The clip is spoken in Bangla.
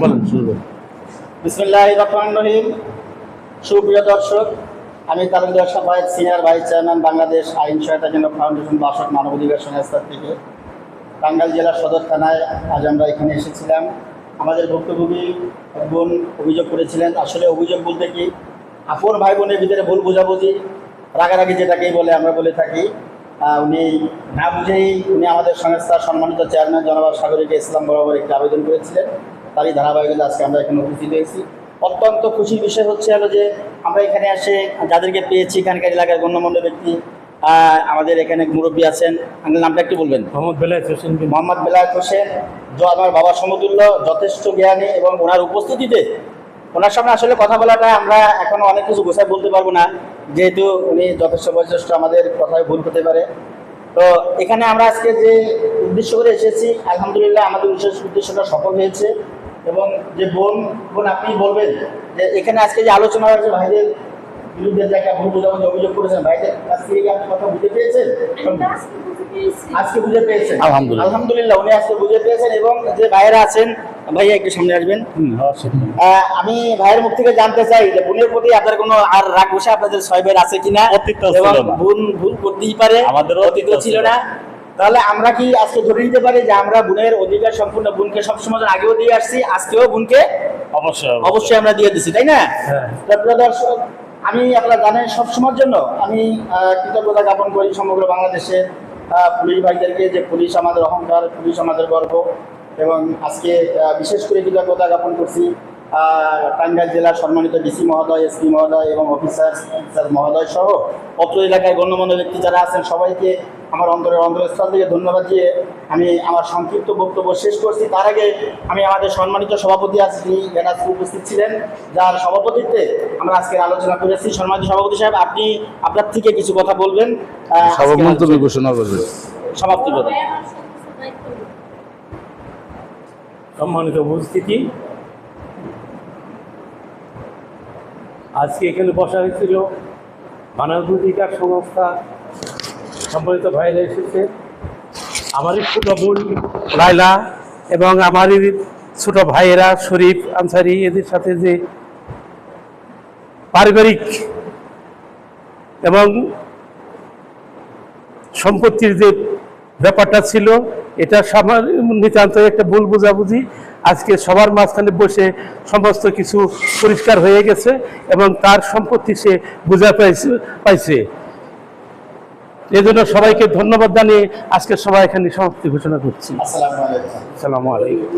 বলেন করুন। বিসমুল্লাহ রহমান রহিম। সুপ্রিয় দর্শক, আমি Talukdar Safayet senior vice chairman Bangladesh আইন সহায়তা কেন্দ্র ফাউন্ডেশন বাসক মানবাধিকার সংস্থা থেকে টাঙ্গাইল জেলার সদর থানায় আজ আমরা এখানে এসেছিলাম। আমাদের ভুক্তভোগী বোন অভিযোগ করেছিলেন। আসলে অভিযোগ বলতে কি আপন ভাই বোনের ভিতরে ভুল বোঝাবুঝি, রাগারাগি যেটাকেই বলে আমরা বলে থাকি। উনি না বুঝেই উনি আমাদের সংস্থার সম্মানিত চেয়ারম্যান জনাব সাগরিকা ইসলাম বরাবর একটি আবেদন করেছিলেন। তারই ধারাবাহিকতা আজকে আমরা এখানে উপস্থিত হয়েছি। অত্যন্ত খুশির বিষয় হচ্ছে হলো যে আমরা এখানে এসে যাদেরকে পেয়েছি এখানকার এলাকার গণ্যমান্য ব্যক্তি আমাদের এখানে মুরব্বী আছেন। আঙ্কেল নামটা একটু বলবেন? মোহাম্মদ বেলায়েত হোসেন মোহাম্মদ বেলায়েত হোসেন আমার বাবা সমতুল্য যথেষ্ট জ্ঞানী এবং ওনার উপস্থিতিতে ওনার সামনে আসলে কথা বলাটা আমরা এখনও অনেক কিছু গোছায় বলতে পারব না যেহেতু উনি যথেষ্ট বয়োজ্যেষ্ঠ আমাদের কথায় ভুল হতে পারে। তো এখানে আমরা আজকে যে উদ্দেশ্য করে এসেছি আলহামদুলিল্লাহ আমাদের বিশেষ উদ্দেশ্যটা সফল হয়েছে। এবং যে বোন বোন আপনি বলবেন যে এখানে আজকে যে আলোচনা হয়েছে ভাইদের বিরুদ্ধে যে একটা ভুল বোঝাবুঝি অভিযোগ করেছেন ভাইদের কাছ থেকে কি আপনি কথা বুঝতে পেরেছেন? আজকে বুঝে পেয়েছেন আলহামদুলিল্লাহ। আলহামদুলিল্লাহ উনি আজকে বুঝে পেয়েছেন এবং যে ভাইয়েরা আছেন ভাইয়া একটু সামনে আসবেন। হুম, আমি ভাইয়ের মুখ থেকে জানতে চাই যে বোনের প্রতি আপনার কোনো আর রাগ বসে আপনাদের ছয় ভাইয়ের আছে কিনা? অতীত এবং বোন ভুল করতেই পারে আমাদেরও অতীত ছিল। না। তাহলে আমরা কি আজকে ধরে নিতে পারি যে আমরা বোনের অধিকার সম্পূর্ণ বোনকে সবসময় আগেও দিয়ে আসছি আজকেও বোনকে অবশ্যই অবশ্যই আমরা দিয়ে দিছি তাই না হ্যাঁ। দর্শক আমি আপনারা জানেন সবসময়ের জন্য আমি কৃতজ্ঞতা জ্ঞাপন করি সমগ্র বাংলাদেশে পুলিশ ভাইদেরকে যে পুলিশ আমাদের অহংকার পুলিশ আমাদের গর্ব এবং আজকে বিশেষ করে কৃতজ্ঞতা জ্ঞাপন করছি টাঙ্গাইল জেলার সম্মানিত ডিসি মহোদয় এসপি মহোদয় এবং অফিসার অফিসার মহোদয় সহ অত্র এলাকায় গণ্যমান্য ব্যক্তি যারা আছেন সবাইকে আমার অন্তরের অন্তরস্থল থেকে ধন্যবাদ দিয়ে আমি আমার সংক্ষিপ্ত বক্তব্য শেষ করছি। তার আগে আমি আমাদের সম্মানিত সভাপতি আজকে তিনি এখানে উপস্থিত ছিলেন যার সভাপতিত্বে আমরা আজকে আলোচনা করেছি। সম্মানিত সভাপতি সাহেব আপনি আপনার থেকে কিছু কথা বলবেন। আজকের সমাপ্তি সম্মানিত উপস্থিতি আজকে এখানে বসা হয়েছিল মানবাধিকার সংস্থা, সম্মানিত ভাইরা এসেছে। আমারই ছোট বোন লাইলা এবং আমারই ছোট ভাইয়েরা শরীফ আনসারি, এদের সাথে যে পারিবারিক এবং সম্পত্তির যে ব্যাপারটা ছিল, এটা সবার নিতান্ত একটা ভুল বোঝাবুঝি। আজকে সবার মাঝখানে বসে সমস্ত কিছু পরিষ্কার হয়ে গেছে এবং তার সম্পত্তি সে বুঝা পাইছে পাইছে। এজন্য সবাইকে ধন্যবাদ জানিয়ে আজকে সবাই এখানে সমাপ্তি ঘোষণা করছি। আসসালামু আলাইকুম। আসসালামু আলাইকুম।